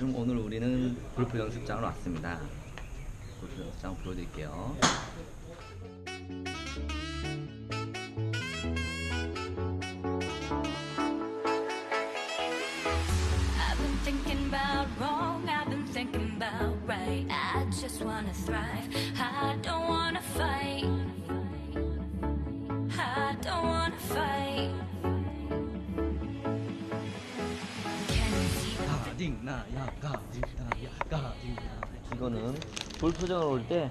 그럼 오늘 우리는 골프 연습장으로 왔습니다. 골프 연습장 보여드릴게요. 이거는 골프장을 올 때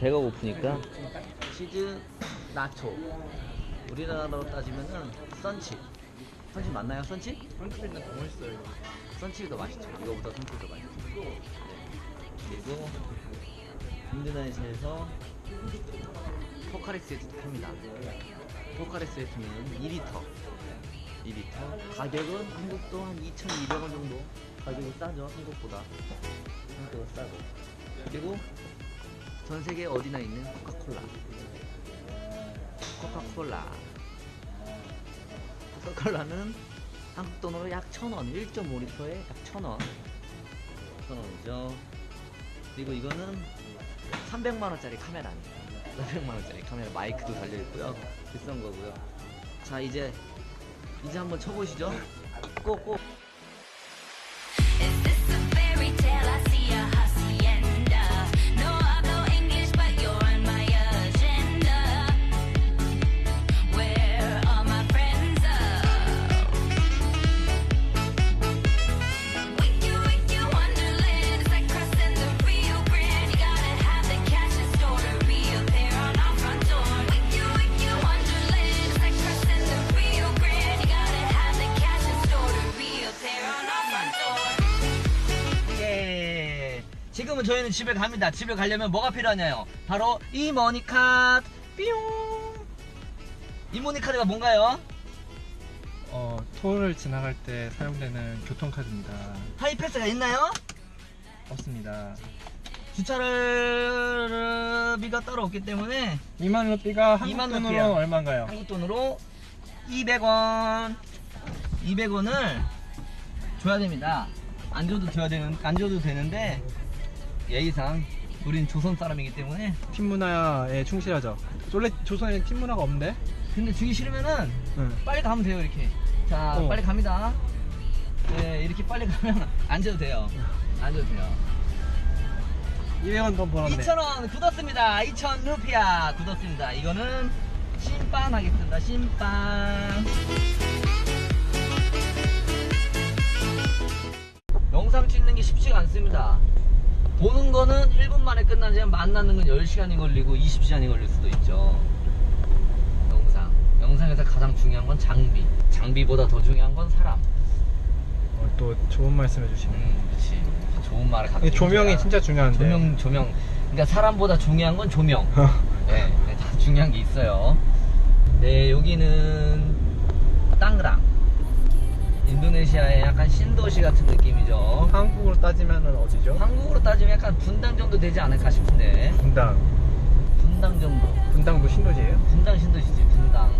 배가 고프니까. 치즈 나초. 우리나라로 따지면은 썬칩 썬칩 맞나요 썬칩? 선크림이 더 맛있어요. 더 맛있죠. 이거보다 더 맛있죠. 네. 그리고 인도네시아에서 포카리 세트 팝니다. 포카리 세트는 2리터 2리터 가격은 한국도 한 2,200원 정도 가격이 싸죠 한국보다. 한국보다 싸고. 그리고 전 세계 어디나 있는 코카콜라. 코카콜라. 코카콜라는 한국 돈으로 약 1,000원 1.5리터에 약 1,000원. 1,000원이죠. 그리고 이거는 300만원짜리 카메라입니다. 300만원짜리 카메라 마이크도 달려있고요. 비싼 거고요. 자 이제 이제 한번 쳐보시죠. 꼭꼭 지금은 저희는 집에 갑니다. 집에 가려면 뭐가 필요하냐요? 바로 이 머니카드. 삐용. 이 머니카드가 뭔가요? 어, 톨을 지나갈 때 사용되는 교통카드입니다. 하이패스가 있나요? 없습니다. 주차비가 따로 없기 때문에 2만 루피가 한국 2만 돈으로 루피요. 얼마인가요? 한국 돈으로 200원. 200원을 줘야 됩니다. 안 줘도 줘야 되는 안 줘도 되는데 예의상 우린 조선 사람이기 때문에 팀 문화에 충실하죠. 원래 조선에 팀 문화가 없는데? 근데 주기 싫으면은 응. 빨리 가면 돼요 이렇게 자 어. 빨리 갑니다 네 이렇게 빨리 가면 안 줘도 돼요 안 줘도 돼요 200원 돈 벌었네. 2,000원 굳었습니다 2,000 루피아 굳었습니다 이거는 심판 하겠습니다 심판 영상 찍는 게 쉽지가 않습니다 보는 거는 1분 만에 끝나지만 만나는 건 10시간이 걸리고 20시간이 걸릴 수도 있죠. 영상. 영상에서 가장 중요한 건 장비. 장비보다 더 중요한 건 사람. 어, 또 좋은 말씀 해주시네. 음 그치. 좋은 말을 갖고 조명이. 진짜 중요한데. 조명 조명. 그러니까 사람보다 중요한 건 조명. 네, 네, 다 중요한 게 있어요. 네 여기는 땅그랑 인도네시아의 약간 신도시 같은 느낌이죠 한국으로 따지면 어디죠? 한국으로 따지면 약간 분당 정도 되지 않을까 싶은데 분당. 분당 정도 분당도 신도시예요? 분당 신도시지 분당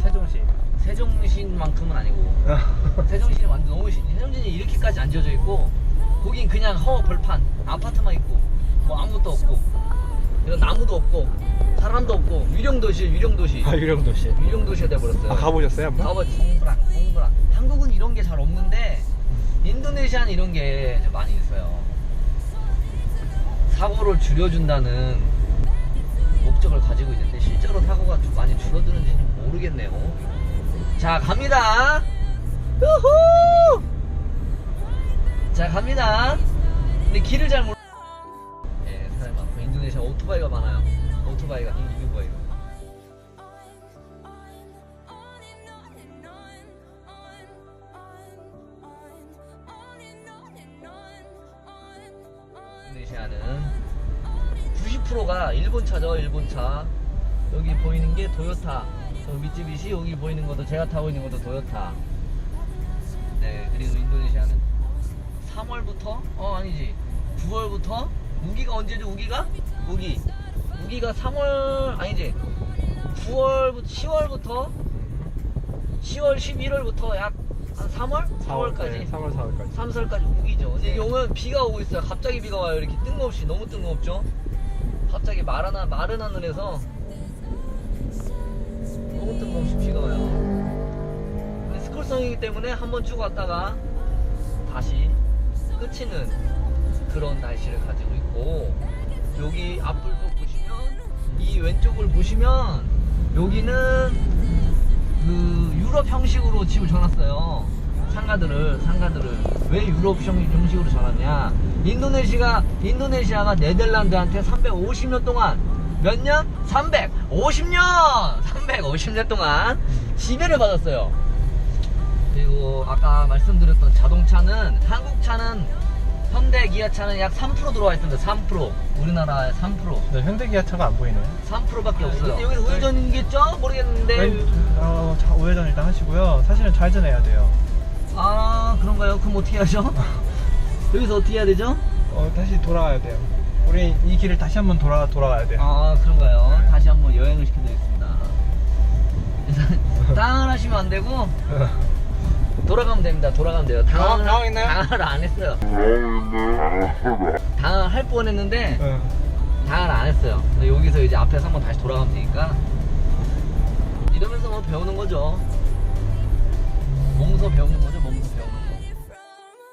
세종시. 세종시만큼은 아니고 세종시는 완전 너무 시 세종시는 이렇게까지 안 지어져 있고 거긴 그냥 허 벌판 아파트만 있고 뭐 아무것도 없고 이런 나무도 없고 사람도 없고 유령 도시 유령 도시 아 유령 도시. 유령 도시가 돼 버렸어요 아 가보셨어요 한번? 가봐 홍브랑 홍브랑 한국은 이런 게 잘 없는데 인도네시아는 이런 게 많이 있어요. 사고를 줄여준다는 목적을 가지고 있는데 실제로 사고가 좀 많이 줄어드는지는 모르겠네요. 자 갑니다. 우후! 자 갑니다. 근데 길을 잘 몰라. 예 사람이 많고 인도네시아 오토바이가 많아요. 오토바이가 뭐야 이거 90%가 일본 차죠 일본 차. 여기 보이는 게 도요타. 저 미쯔비시 여기 보이는 것도 제가 타고 있는 것도 도요타. 네 그리고 인도네시아는 3월부터? 어 아니지. 9월부터? 우기가 언제죠 우기가? 우기. 우기가 3월 아니지. 9월부터 10월부터? 10월 11월부터 약 한 3월? 4월까지? 네, 3월 4월까지. 3설까지 우기죠. 근데 여기 오면 비가 오고 있어요. 갑자기 비가 와요. 이렇게 뜬금없이. 너무 뜬금없죠. 갑자기 마른 하- 마른 하늘에서 너무 뜬금없이 비가 와요. 근데 스쿨성이기 때문에 한 번 쭉 왔다가 다시 끝이는 그런 날씨를 가지고 있고 여기 앞불도 보시면 이 왼쪽을 보시면 여기는 그 유럽 형식으로 집을 전놨어요. 상가들을 상가들을 왜 유럽 형- 형식으로 전왔냐? 인도네시아 인도네시아가 네덜란드한테 350년 동안 몇 년? 350년! 350년 동안 지배를 받았어요. 그리고 아까 말씀드렸던 자동차는 한국 차는 현대 기아차는 약 3% 들어와 있던데 3% 우리나라의 3% 네, 현대 기아차가 안 보이네요 3%밖에 없어요. 여기는 우회전이겠죠? 모르겠는데 왼, 어, 자, 우회전 일단 하시고요 사실은 좌회전해야 돼요 아 그런가요? 그럼 어떻게 하죠? 여기서 어떻게 해야 되죠? 어, 다시 돌아와야 돼요 우리 이 길을 다시 한번 돌아, 돌아와야 돼요 아 그런가요? 다시 한번 여행을 시켜드리겠습니다. 일단 당을 하시면 안 되고 돌아가면 됩니다. 돌아가면 돼요. 당황을, 당황- 당황했나요? 당황을 안 했어요. 당황을 할 뻔했는데 응. 당황을 안 했어요. 근데 여기서 이제 앞에서 한번 다시 돌아가면 되니까 이러면서 뭐 배우는 거죠.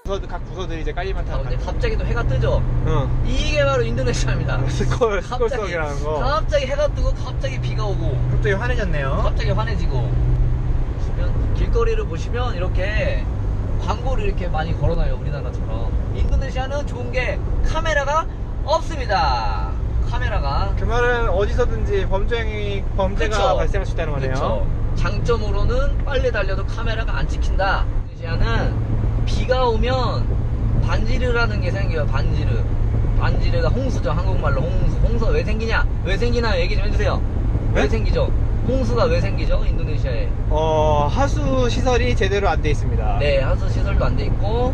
부서, 각 부서들이 이제 깔리만 아, 타고 근데 갑자기 또 해가 뜨죠. 응. 이게 바로 인도네시아입니다. 스콜 갑자기 스콜성이라는 거. 갑자기 해가 뜨고 갑자기 비가 오고. 갑자기 환해졌네요. 갑자기 환해지고. 보시면 길거리를 보시면 이렇게 광고를 이렇게 많이 걸어놔요 우리나라처럼. 인도네시아는 좋은 게 카메라가 없습니다. 카메라가. 그 말은 어디서든지 범죄 행위 범죄가 그쵸. 발생할 수 있다는 거네요. 그쵸. 장점으로는 빨리 달려도 카메라가 안 찍힌다. 인도네시아는 비가 오면 반지르라는 게 생겨요 반지르 반지르가 홍수죠 한국말로 홍수 홍수 왜 생기냐 왜 생기나 얘기 좀 해주세요 왜 네? 생기죠 홍수가 왜 생기죠 인도네시아에 어 하수 시설이 제대로 안 돼 있습니다 네, 하수 시설도 안 돼 있고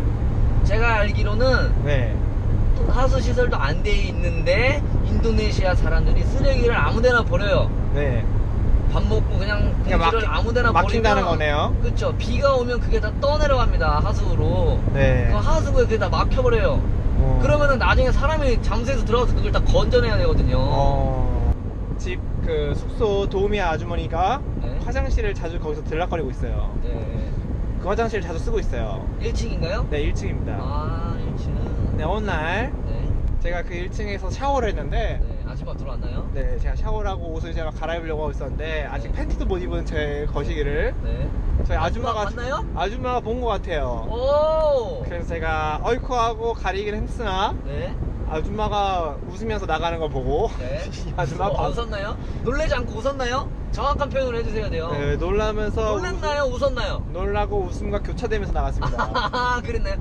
제가 알기로는 네. 또 하수 시설도 안 돼 있는데 인도네시아 사람들이 쓰레기를 아무데나 버려요. 네. 밥 먹고 그냥 그냥 봉지를 막히- 아무데나 막힌다는 버리면 거네요. 그렇죠. 비가 오면 그게 다 떠내려갑니다. 하수로. 네. 그 하수구에 그게 다 막혀버려요. 어. 그러면은 나중에 사람이 잠수해서 들어가서 그걸 다 건져내야 되거든요. 어. 집 그 숙소 도우미 아주머니가 네. 화장실을 자주 거기서 들락거리고 있어요. 네. 그 화장실 자주 쓰고 있어요. 1층인가요? 네, 1층입니다. 아, 1층. 네, 어느 날 네. 제가 그 1층에서 샤워를 했는데 네. 아줌마 들어왔나요? 네, 제가 샤워를 하고 옷을 제가 갈아입으려고 하고 있었는데 아직 네. 팬티도 못 입은 제 거시기를 네. 저희 아줌마 아줌마가 봤나요? 아줌마가 본 것 같아요. 오! 그래서 제가 어이쿠 하고 가리긴 했으나 네. 아줌마가 웃으면서 나가는 걸 보고 네. 이 아줌마 어, 봐- 웃었나요? 놀래지 않고 웃었나요? 정확한 표현을 해주셔야 돼요. 네, 놀라면서 놀랬나요? 웃었나요? 웃- 놀라고 웃음과 교차되면서 나갔습니다. 아, 그랬나요?